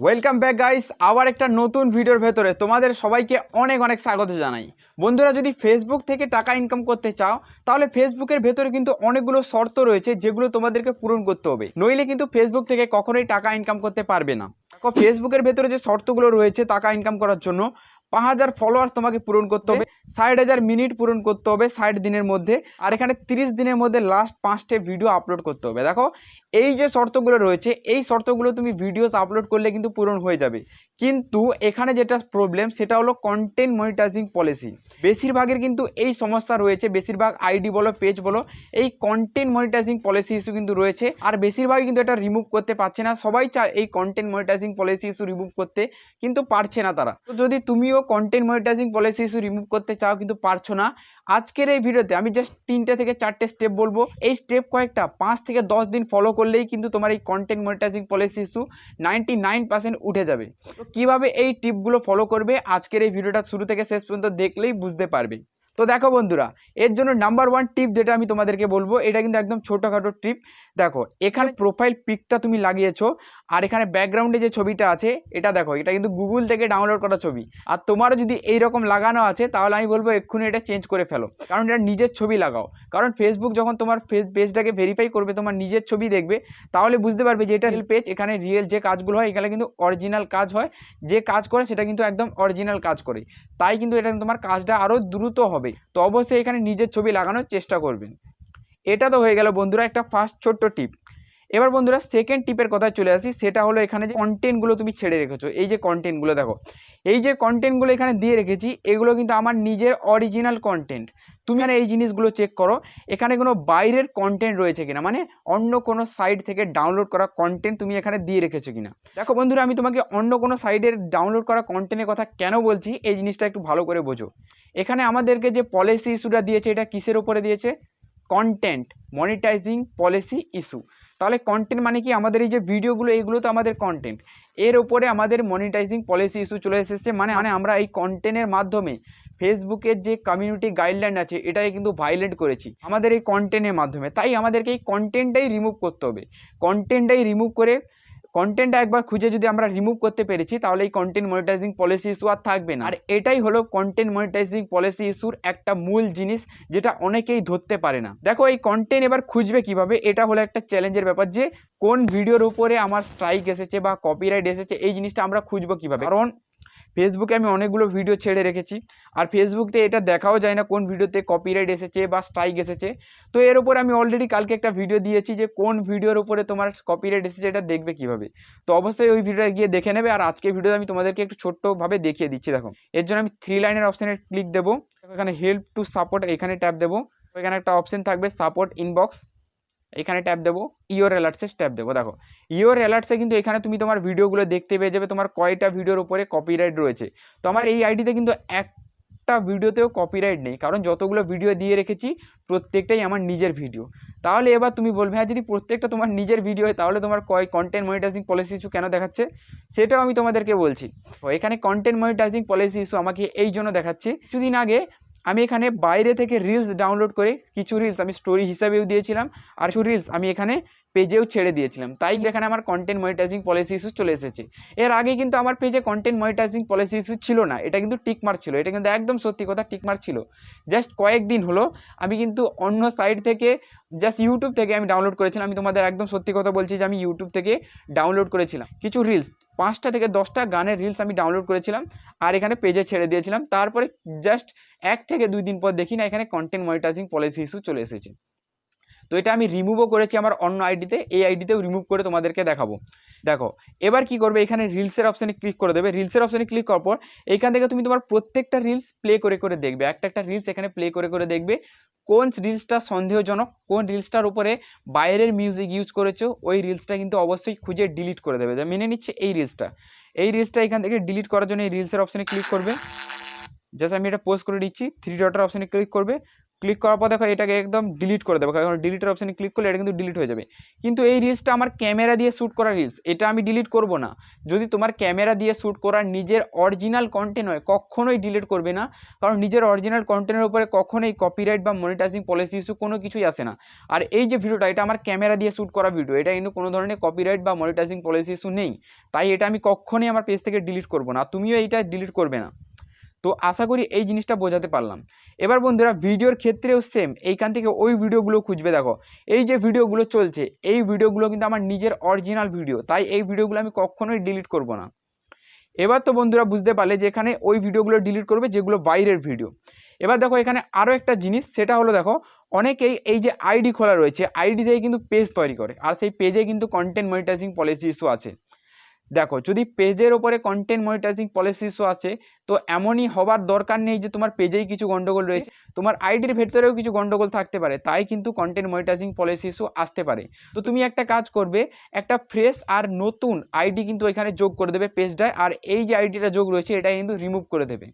Welcome back guys আবার একটা নতুন ভিডিওর ভেতরে তোমাদের সবাইকে অনেক অনেক স্বাগত জানাই। বন্ধুরা, যদি ফেসবুক থেকে টাকা ইনকাম করতে চাও, তাহলে ফেসবুকের ভেতরে কিন্তু অনেকগুলো শর্ত রয়েছে যেগুলো তোমাদেরকে পূরণ করতে হবে। নইলে কিন্তু ফেসবুক থেকে কখনোই টাকা ইনকাম করতে পারবে না। ফেসবুকের ভেতরে যে শর্তগুলো রয়েছে টাকা ইনকাম করার জন্য পাঁচ হাজার ফলোয়ার্স তোমাকে পূরণ করতে হবে, ষাট হাজার মিনিট পূরণ করতে হবে ষাট দিনের মধ্যে, আর এখানে তিরিশ দিনের মধ্যে লাস্ট পাঁচটে ভিডিও আপলোড করতে হবে। দেখো, এই যে শর্তগুলো রয়েছে, এই শর্তগুলো তুমি ভিডিওস আপলোড করলে কিন্তু পূরণ হয়ে যাবে। কিন্তু এখানে যেটা প্রবলেম সেটা হলো কন্টেন্ট মনিটাইজিং পলিসি বেশিরভাগের কিন্তু এই সমস্যা রয়েছে, বেশিরভাগ আইডি বলো পেজ বলো, এই কন্টেন্ট মনিটাইজিং পলিসি ইস্যু কিন্তু রয়েছে। আর বেশিরভাগই কিন্তু এটা রিমুভ করতে পারছে না। সবাই চায় এই content monetizing policy issue remove করতে কিন্তু পারছে না তারা। তো যদি তুমিও content monetizing policy issue remove করতে চাও, কিন্তু পারছ না, আজকের এই ভিডিওতে আমি জাস্ট তিনটে থেকে চারটে স্টেপ বলব। এই স্টেপ কয়েকটা পাঁচ থেকে দশ দিন ফলো করলেই কিন্তু তোমার এই content monetizing policy issue ninety উঠে যাবে। কীভাবে এই টিপগুলো ফলো করবে আজকের এই ভিডিওটা শুরু থেকে শেষ পর্যন্ত দেখলেই বুঝতে পারবে। তো দেখো বন্ধুরা, এর জন্য নাম্বার ওয়ান টিপ যেটা আমি তোমাদেরকে বলব, এটা কিন্তু একদম ছোটোখাটো টিপ দেখো এখানে প্রোফাইল পিকটা তুমি লাগিয়েছো আর এখানে ব্যাকগ্রাউন্ডে যে ছবিটা আছে এটা দেখো এটা কিন্তু গুগল থেকে ডাউনলোড করা ছবি। আর তোমারও যদি এই রকম লাগানো আছে তাহলে আমি বলব এক্ষুনি এটা চেঞ্জ করে ফেলো। কারণ এটা নিজের ছবি লাগাও। কারণ ফেসবুক যখন তোমার ফেস পেজটাকে ভেরিফাই করবে তোমার নিজের ছবি দেখবে তাহলে বুঝতে পারবে যে এটা রিয়েল পেজ এখানে রিয়েল যে কাজগুলো হয় এখানে কিন্তু অরিজিনাল কাজ হয়। যে কাজ করে সেটা কিন্তু একদম অরিজিনাল কাজ করে। তাই কিন্তু এটা তোমার কাজটা আরও দ্রুত হবে। তো অবশ্যই এখানে নিজের ছবি লাগানোর চেষ্টা করবেন। এটা তো হয়ে গেল বন্ধুরা একটা ফার্স্ট ছোট্ট টিপ এবার বন্ধুরা সেকেন্ড টিপের কথায় চলে আসি, সেটা হলো এখানে যে কন্টেন্টগুলো তুমি ছেড়ে রেখেছো, এই যে কন্টেন্টগুলো দেখো। এই যে কন্টেন্টগুলো এখানে দিয়ে রেখেছি, এগুলো কিন্তু আমার নিজের অরিজিনাল কন্টেন্ট তুমি এখানে এই জিনিসগুলো চেক করো, এখানে কোনো বাইরের কন্টেন্ট রয়েছে কিনা মানে অন্য কোনো সাইট থেকে ডাউনলোড করা কন্টেন্ট তুমি এখানে দিয়ে রেখেছো কিনা। দেখো বন্ধুরা, আমি তোমাকে অন্য কোনো সাইডের ডাউনলোড করা কন্টেন্টের কথা কেন বলছি, এই জিনিসটা একটু ভালো করে বোঝো। এখানে আমাদেরকে যে পলিসি ইস্যুটা দিয়েছে, এটা কিসের উপরে দিয়েছে? কন্টেন্ট মনিটাইজিং পলিসি ইস্যু তাহলে কন্টেন্ট মানে কি? আমাদের এই যে ভিডিওগুলো এগুলো তো আমাদের কন্টেন্ট এর ওপরে আমাদের মনিটাইজিং পলিসি ইস্যু চলে এসেছে মানে মানে আমরা এই কন্টেন্টের মাধ্যমে ফেসবুকের যে কমিউনিটি গাইডলাইন আছে, এটাকে কিন্তু ভাইলেট করেছি। আমাদের এই কন্টেন্টের মাধ্যমে। তাই আমাদেরকে এই কন্টেন্টটাই রিমুভ করতে হবে। কন্টেন্টটাই রিমুভ করে কন্টেন্টটা একবার খুঁজে যদি আমরা রিমুভ করতে পেরেছি তাহলে এই কন্টেন্ট মনিটাইজিং পলিসি ইস্যু আর থাকবে না। আর এটাই হলো কন্টেন্ট মনিটাইজিং পলিসি ইস্যুর একটা মূল জিনিস যেটা অনেকেই ধরতে পারে না। দেখো এই কন্টেন্ট এবার খুঁজবে কীভাবে? এটা হলো একটা চ্যালেঞ্জের ব্যাপার যে কোন ভিডিওর উপরে আমার স্ট্রাইক এসেছে বা কপিরাইট এসেছে এই জিনিসটা আমরা খুঁজবো কীভাবে? কারণ ফেসবুকে আমি অনেকগুলো ভিডিও ছেড়ে রেখেছি। আর ফেসবুকতে এটা দেখাও যায় না কোন ভিডিওতে কপিরাইট এসেছে বা স্ট্রাইক এসেছে। তো এর উপর আমি অলরেডি কালকে একটা ভিডিও দিয়েছি যে কোন ভিডিওর উপরে তোমার কপিরাইট এসেছে এটা দেখবে কীভাবে। তো অবশ্যই ওই ভিডিওটা গিয়ে দেখে নেবে আর আজকে ভিডিও আমি তোমাদেরকে একটু ছোট্টভাবে দেখিয়ে দিচ্ছি, দেখো। এর জন্য আমি থ্রি লাইনের অপশানে ক্লিক দেবো। এখানে হেল্প টু সাপোর্ট এখানে ট্যাপ দেবো। এখানে একটা অপশন থাকবে সাপোর্ট ইনবক্স এখানে ট্যাপ দেবো ইওর অ্যালার্টসে ট্যাপ দেবো, দেখো। ইওর অ্যালার্টসে কিন্তু এখানে তুমি তোমার ভিডিওগুলো দেখতে পেয়ে যাবে, তোমার কয়টা ভিডিওর উপরে কপিরাইট রয়েছে। তো আমার এই আইডিতে কিন্তু একটা ভিডিওতেও কপিরাইট নেই, কারণ যতগুলো ভিডিও দিয়ে রেখেছি, প্রত্যেকটাই আমার নিজের ভিডিও তাহলে এবার তুমি বলবে হ্যাঁ যদি প্রত্যেকটা তোমার নিজের ভিডিও হয়, তাহলে তোমার কয় কন্টেন্ট মনিটাইজিং পলিসি ইস্যু কেন দেখাচ্ছে? সেটাও আমি তোমাদেরকে বলছি। এখানে কন্টেন্ট মনিটাইজিং পলিসি ইস্যু আমাকে এই জন্য দেখাচ্ছে, কিছুদিন আগে আমি এখানে বাইরে থেকে রিলস ডাউনলোড করে কিছু রিলস আমি স্টোরি হিসাবেও দিয়েছিলাম আর কিছু রিলস আমি এখানে পেজেও ছেড়ে দিয়েছিলাম। তাই এখানে আমার কন্টেন্ট মনিটাইজিং পলিসি ইস্যু চলে এসেছে। এর আগে কিন্তু আমার পেজে কন্টেন্ট মনিটাইজিং পলিসি ইস্যু ছিল না এটা কিন্তু টিকমার্ক ছিল এটা কিন্তু একদম সত্যি কথা টিকমার্ক ছিল। জাস্ট কয়েকদিন হলো আমি কিন্তু অন্য সাইট থেকে জাস্ট ইউটিউব থেকে আমি ডাউনলোড করেছিলাম আমি তোমাদের একদম সত্যি কথা বলছি যে আমি ইউটিউব থেকে ডাউনলোড করেছিলাম। কিছু রিলস পাঁচটা থেকে দশটা গানের রিলস আমি ডাউনলোড করেছিলাম আর এখানে পেজে ছেড়ে দিয়েছিলাম। তারপরে জাস্ট এক থেকে দুই দিন পর দেখি না, এখানে কন্টেন্ট মনিটাইজিং পলিসি ইস্যু চলে এসেছে। তো এটা আমি রিমুভও করেছি আমার অন্য আইডিতে এই আইডিতেও রিমুভ করে তোমাদেরকে দেখাবো। দেখো, এবার কি করবে? এখানে রিলসের অপশানে ক্লিক করে দেবে। রিলসের অপশানে ক্লিক করার পর এইখান থেকে তুমি তোমার প্রত্যেকটা রিলস প্লে করে করে দেখবে। একটা একটা রিলস এখানে প্লে করে করে দেখবে। কোন রিলসটা সন্দেহজনক, কোন রিলসটার উপরে বাইরের মিউজিক ইউজ করেছ, ওই রিলসটা কিন্তু অবশ্যই খুঁজে ডিলিট করে দেবে। মেনে নিচ্ছে এই রিলসটা এই রিলসটা এখান থেকে ডিলিট করার জন্য এই রিলসের অপশানে ক্লিক করবে। জাস্ট আমি এটা পোস্ট করে দিচ্ছি। থ্রি ডটার অপশানে ক্লিক করবে। ক্লিক করার পর দেখো এটাকে একদম ডিলিট করে দেবো। কারণ ডিলিটের অপশানে ক্লিক করলে এটা কিন্তু ডিলিট হয়ে যাবে। কিন্তু এই রিলসটা আমার ক্যামেরা দিয়ে শ্যুট করা রিলস এটা আমি ডিলিট করব না। যদি তোমার ক্যামেরা দিয়ে শ্যুট করা নিজের অরিজিনাল কন্টেন্ট হয়, কখনোই ডিলিট করবে না। কারণ নিজের অরিজিনাল কন্টেন্টের উপরে কখনোই কপিরাইট বা মনিটাইজিং পলিসি ইস্যু কোনো কিছুই আসে না। আর এই যে ভিডিওটা এটা আমার ক্যামেরা দিয়ে শ্যুট করা ভিডিও এটা কিন্তু কোনো ধরনের কপিরাইট বা মনিটাইজিং পলিসি ইস্যু নেই। তাই এটা আমি কখনোই আমার পেজ থেকে ডিলিট করব না। তুমিও এইটা ডিলিট করবে না। তো আশা করি এই জিনিসটা বোঝাতে পারলাম। এবার বন্ধুরা ভিডিওর ক্ষেত্রেও সেম এইখান থেকে ওই ভিডিওগুলো খুঁজবে দেখো। এই যে ভিডিওগুলো চলছে, এই ভিডিওগুলো কিন্তু আমার নিজের অরিজিনাল ভিডিও তাই এই ভিডিওগুলো আমি কখনোই ডিলিট করব না। এবার তো বন্ধুরা বুঝতে পারলে যে এখানে ওই ভিডিওগুলো ডিলিট করবে, যেগুলো বাইরের ভিডিও এবার দেখো এখানে আরও একটা জিনিস, সেটা হলো দেখো, অনেকেই এই যে আইডি খোলা রয়েছে আইডি থেকে কিন্তু পেজ তৈরি করে, আর সেই পেজে কিন্তু কন্টেন্ট মনিটাইজিং পলিসি ইস্যু আছে। দেখো যদি পেজের ওপরে কন্টেন্ট মনিটাইজিং পলিসি ইস্যু আছে তো এমনই হবার দরকার নেই যে তোমার পেজেই কিছু গন্ডগোল রয়েছে। তোমার আইডির ভেতরেও কিছু গন্ডগোল থাকতে পারে তাই কিন্তু কন্টেন্ট মনিটাইজিং পলিসি ইস্যু আসতে পারে। তো তুমি একটা কাজ করবে একটা ফ্রেশ আর নতুন আইডি কিন্তু এখানে যোগ করে দেবে পেজটায় আর এই যে আইডিটা যোগ রয়েছে এটা কিন্তু রিমুভ করে দেবে।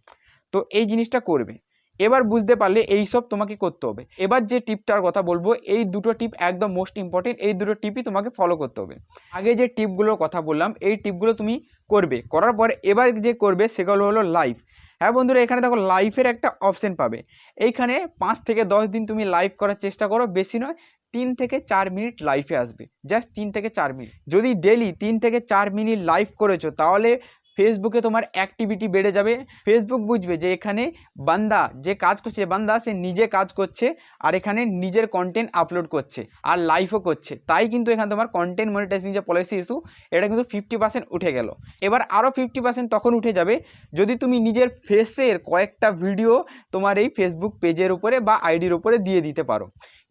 তো এই জিনিসটা করবে। এবার বুঝতে পারলে এই সব তোমাকে করতে হবে। এবার যে টিপটার কথা বলব, এই দুটো টিপ একদম মোস্ট ইম্পর্টেন্ট এই দুটো টিপই তোমাকে ফলো করতে হবে। আগে যে টিপগুলোর কথা বললাম, এই টিপগুলো তুমি করবে। করার পর এবার যে করবে সেগুলো হলো লাইভ হ্যাঁ বন্ধুরা, এখানে দেখো লাইফের একটা অপশন পাবে। এইখানে পাঁচ থেকে দশ দিন তুমি লাইভ করার চেষ্টা করো, বেশি নয়, তিন থেকে চার মিনিট লাইফে আসবে। জাস্ট তিন থেকে চার মিনিট যদি ডেলি তিন থেকে চার মিনিট লাইভ করেছ, তাহলে ফেসবুকে তোমার অ্যাক্টিভিটি বেড়ে যাবে। ফেসবুক বুঝবে যে এখানে বান্দা যে কাজ করছে বান্দা সে নিজে কাজ করছে আর এখানে নিজের কন্টেন্ট আপলোড করছে আর লাইভও করছে। তাই কিন্তু এখানে তোমার কন্টেন্ট মনিটাইজিং যে পলিসি ইস্যু এটা কিন্তু ফিফটি পার্সেন্ট উঠে গেল। এবার আরও ফিফটি পার্সেন্ট তখন উঠে যাবে যদি তুমি নিজের ফেসের কয়েকটা ভিডিও তোমার এই ফেসবুক পেজের উপরে বা আইডির উপরে দিয়ে দিতে পারো।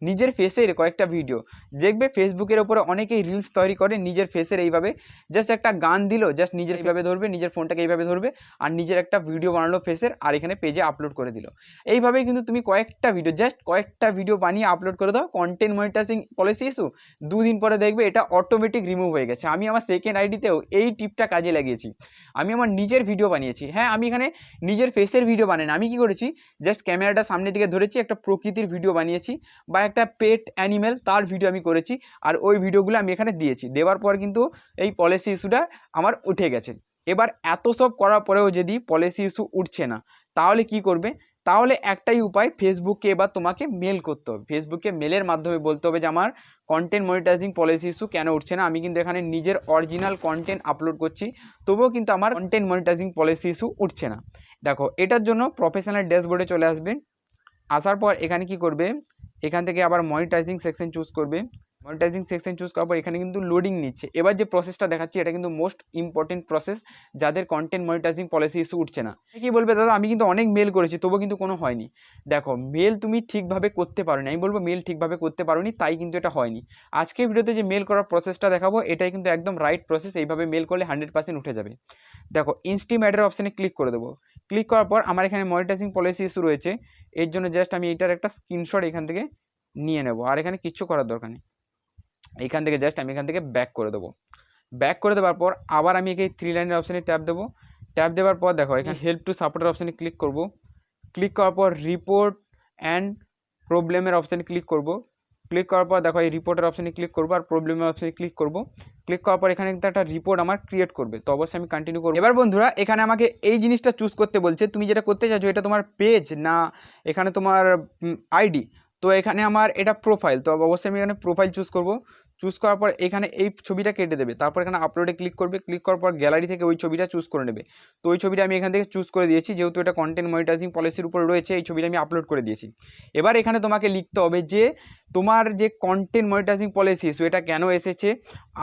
নিজের ফেসের কয়েকটা ভিডিও দেখবে ফেসবুকের ওপরে অনেকেই রিলস তৈরি করে নিজের ফেসের এইভাবে। জাস্ট একটা গান দিল জাস্ট নিজের এইভাবে ধরবে নিজের ফোনটাকে এইভাবে ধরবে আর নিজের একটা ভিডিও বানালো ফেসের আর এখানে পেজে আপলোড করে দিল। এইভাবেই কিন্তু তুমি কয়েকটা ভিডিও জাস্ট কয়েকটা ভিডিও বানিয়ে আপলোড করে দাও। কন্টেন্ট মনিটাইজিং পলিসি ইস্যু দুদিন পরে দেখবে এটা অটোমেটিক রিমুভ হয়ে গেছে। আমি আমার সেকেন্ড আইডিতেও এই টিপটা কাজে লাগিয়েছি। আমি আমার নিজের ভিডিও বানিয়েছি। হ্যাঁ আমি এখানে নিজের ফেসের ভিডিও বানাই না আমি কি করেছি? জাস্ট ক্যামেরাটা সামনের দিকে ধরেছি একটা প্রকৃতির ভিডিও বানিয়েছি বা একটা পেট অ্যানিমেল তার ভিডিও আমি করেছি, আর ওই ভিডিওগুলো আমি এখানে দিয়েছি। দেওয়ার পর কিন্তু এই পলিসি ইস্যুটা আমার উঠে গেছে। এবার এত সব করার পরেও যদি পলিসি ইস্যু উঠছে না, তাহলে কি করবে? তাহলে একটাই উপায় ফেসবুকে এবার তোমাকে মেল করতে হবে। ফেসবুকে মেলের মাধ্যমে বলতে হবে যে, আমার কন্টেন্ট মনিটাইজিং পলিসি ইস্যু কেন উঠছে না? আমি কিন্তু এখানে নিজের অরিজিনাল কন্টেন্ট আপলোড করছি। তবুও কিন্তু আমার কন্টেন্ট মনিটাইজিং পলিসি ইস্যু উঠছে না। দেখো, এটার জন্য প্রফেশনাল ড্যাশবোর্ডে চলে আসবে। আসার পর এখানে কি করবে? এখান থেকে আবার মনিটাইজিং সেকশন চুজ করবে মনিটাইজিং সেকশন চুজ করার পর এখানে কিন্তু লোডিং নিচ্ছে। এবার যে প্রসেসটা দেখাচ্ছি, এটা কিন্তু মোস্ট ইম্পর্টেন্ট প্রসেস যাদের কন্টেন্ট মনিটাইজিং পলিসি ইস্যু উঠছে না। কি বলবে, দাদা, আমি কিন্তু অনেক মেল করেছি, তবুও কিন্তু কোনো হয়নি। দেখো মেল তুমি ঠিকভাবে করতে পারো আমি বলব মেল ঠিকভাবে করতে পারোনি, তাই কিন্তু এটা হয়নি। আজকে ভিডিওতে যে মেল করার প্রসেসটা দেখাবো, এটাই কিন্তু একদম রাইট প্রসেস এইভাবে মেল করলে হান্ড্রেড পার্সেন্ট উঠে যাবে। দেখো ইনস্টিমেটের অপশানে ক্লিক করে দেবো। ক্লিক করার পর আমার এখানে মনিটাইজিং পলিসি ইস্যু রয়েছে। এর জন্য জাস্ট আমি এটার একটা স্ক্রিনশট এখান থেকে নিয়ে নেব। আর এখানে কিচ্ছু করার দরকার নেই। এইখান থেকে জাস্ট আমি এখান থেকে ব্যাক করে দেবো। ব্যাক করে দেওয়ার পর আবার আমি এই থ্রি লাইনের অপশানে ট্যাপ দেবো। ট্যাপ দেওয়ার পর দেখো এখানে হেল্প টু সাপোর্টের অপশানে ক্লিক করব। ক্লিক করার পর রিপোর্ট অ্যান্ড প্রবলেমের অপশানে ক্লিক করব। ক্লিক করার পর দেখো এই রিপোর্টের অপশানে ক্লিক করব আর প্রবলেমের অপশানে ক্লিক করব। ক্লিক করার পর এখানে কিন্তু একটা রিপোর্ট আমার ক্রিয়েট করবে। তো অবশ্যই আমি কন্টিনিউ করব। এবার বন্ধুরা এখানে আমাকে এই জিনিসটা চুজ করতে বলছে। তুমি যেটা করতে চাইছো এটা তোমার পেজ না এখানে তোমার আইডি তো এখানে আমার এটা প্রোফাইল তো অবশ্যই আমি এখানে প্রোফাইল চুজ করব। চুজ করার পর এখানে এই ছবিটা কেটে দেবে। তারপর এখানে আপলোডে ক্লিক করবে। ক্লিক করার পর গ্যালারি থেকে ওই ছবিটা চুজ করে নেবে। তো ওই ছবিটা আমি এখান থেকে চুজ করে দিয়েছি। যেহেতু এটা কন্টেন্ট মনিটাইজিং পলিসির উপর রয়েছে, এই ছবিটা আমি আপলোড করে দিয়েছি। এবার এখানে তোমাকে লিখতে হবে যে তোমার যে কন্টেন্ট মনিটাইজিং পলিসি ইস্যু এটা কেন এসেছে?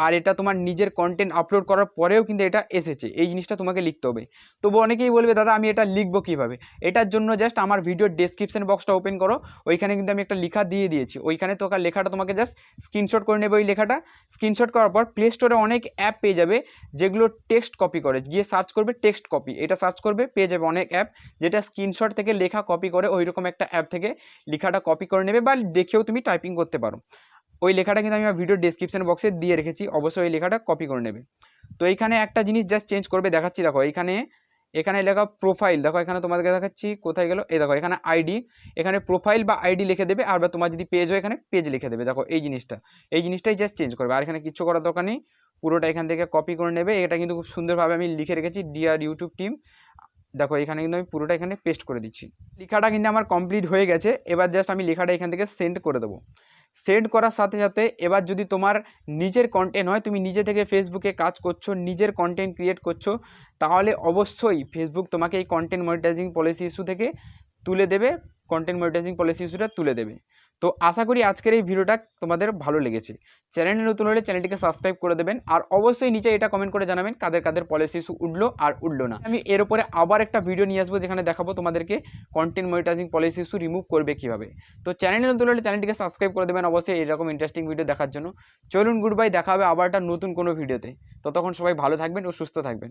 আর এটা তোমার নিজের কন্টেন্ট আপলোড করার পরেও কিন্তু এটা এসেছে। এই জিনিসটা তোমাকে লিখতে হবে। তবু অনেকেই বলবে, দাদা, আমি এটা লিখব কীভাবে? এটার জন্য জাস্ট আমার ভিডিওর ডেসক্রিপশন বক্সটা ওপেন করো। ওইখানে কিন্তু আমি একটা লেখা দিয়ে দিয়েছি। ওইখানে তো লেখাটা তোমাকে জাস্ট স্ক্রিনশট করে নেবে ওই লেখাটা। স্ক্রিনশট করার পর প্লে স্টোরে অনেক অ্যাপ পেয়ে যাবে, যেগুলো টেক্সট কপি করে। গিয়ে সার্চ করবে টেক্সট কপি এটা সার্চ করবে, পেয়ে যাবে অনেক অ্যাপ যেটা স্ক্রিনশট থেকে লেখা কপি করে ওই রকম একটা অ্যাপ থেকে লেখাটা কপি করে নেবে বা দেখেও তুমি টাইপিং করতে পারো। ওই লেখাটা কিন্তু আমি আমার ভিডিও ডিসক্রিপশন বক্সে দিয়ে রেখেছি, অবশ্যই ওই লেখাটা কপি করে নেবে। তো এইখানে একটা জিনিস জাস্ট চেঞ্জ করবে, দেখাচ্ছি, দেখো, এইখানে, এখানে লেখা প্রোফাইল দেখো, এখানে তোমাদেরকে দেখাচ্ছি, কোথায় গেল? এই দেখো, এখানে আইডি এখানে প্রোফাইল বা আইডি লিখে দেবে, আর বা তোমার যদি পেজ হয়, এখানে পেজ লিখে দেবে, দেখো, এই জিনিসটা। এই জিনিসটাই জাস্ট চেঞ্জ করবে, আর এখানে কিচ্ছু করার দরকার নেই, পুরোটা এখান থেকে কপি করে নেবে। এটা কিন্তু খুব সুন্দরভাবে আমি লিখে রেখেছি ডিআর ইউটিউব টিম দেখো, এখানে কিন্তু আমি পুরোটা এখানে পেস্ট করে দিচ্ছি। লেখাটা কিন্তু আমার কমপ্লিট হয়ে গেছে, এবার জাস্ট আমি লেখাটা এখান থেকে সেন্ড করে দেবো। সেন্ড করার সাথে সাথে এবার যদি তোমার নিজের কন্টেন্ট হয়, তুমি নিজে থেকে ফেসবুকে কাজ করছ, নিজের কন্টেন্ট ক্রিয়েট করছ, তাহলে অবশ্যই ফেসবুক তোমাকে এই কন্টেন্ট মনিটাইজিং পলিসি ইস্যু থেকে তুলে দেবে কন্টেন্ট মনিটাইজিং পলিসি ইস্যুটা তুলে দেবে। তো আশা করি আজকের এই ভিডিওটা তোমাদের ভালো লেগেছে। চ্যানেলে নতুন হলে চ্যানেলটিকে সাবস্ক্রাইব করে দেবেন, আর অবশ্যই নিচে এটা কমেন্ট করে জানাবেন কাদের কাদের পলিসি ইস্যু উঠল আর উঠল না। আমি এর উপরে আবার একটা ভিডিও নিয়ে আসব যেখানে দেখাবো তোমাদেরকে content monetizing policy issue remove করবে কীভাবে। তো চ্যানেলে নতুন হলে চ্যানেলটিকে সাবস্ক্রাইব করে দেবেন অবশ্যই এরকম ইন্টারেস্টিং ভিডিও দেখার জন্য। চলুন গুড বাই দেখা হবে আবার একটা নতুন কোনো ভিডিওতে ততক্ষণ সবাই ভালো থাকবেন ও সুস্থ থাকবেন।